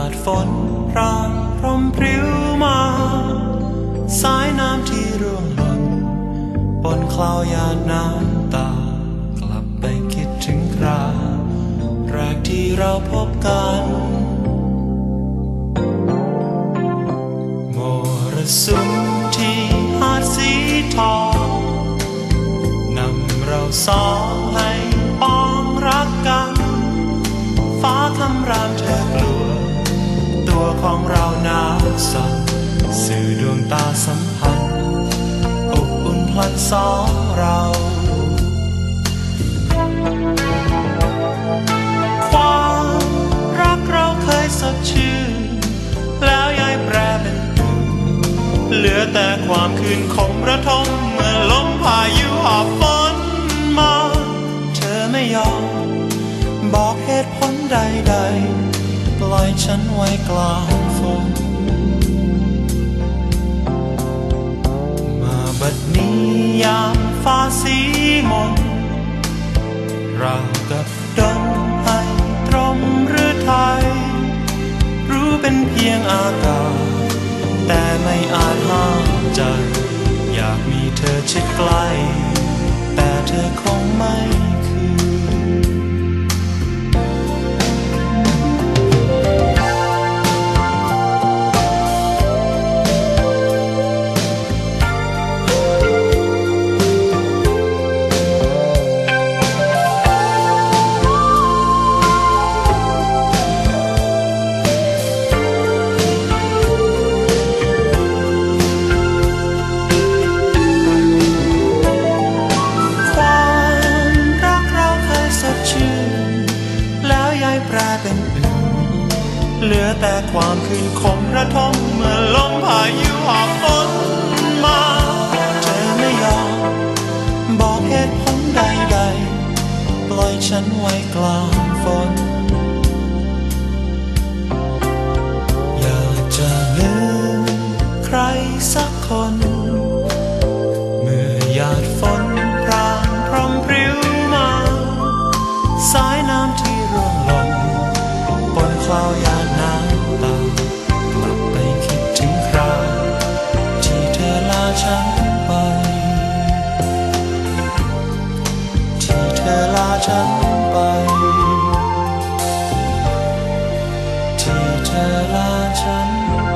าดฝนร่างพรมพริ้วมา สายน้ำที่ร่วงหล่นบนคลาวยาน้ำตา กลับไปคิดถึงคราแรกที่เราพบกันมรสุมที่หาดสีทองนำเราสองให้ ของเรานาสั่นสื่อดวงตาสัมพันธ์อบอุ่นพลันสองเราความรักเราเคยสดชื่น แล้วย้ายแปรเป็นเหลือแต่ความคืนคมระทมเมื่อลมพายุหอบฝนมา เธอไม่ยอม บอกเหตุผลใดๆ ปล่อยฉันไว้กลางฝนมาบัดนี้ยามฟ้าสีมนราวกับดนให้ตรมหรือไทย รู้เป็นเพียงอากาศ แต่ไม่อาจห้ามใจ อยากมีเธอชิดใกล้ แต่เธอคงไม่ เหลือแต่ความคืนคมระทมเมื่อลมพายุหอบฝนมาเธอไม่ยอมบอกเหตุผลใดๆ ปล่อยฉันไว้กลางฝน ฉันไป ที่เธอลาฉันไป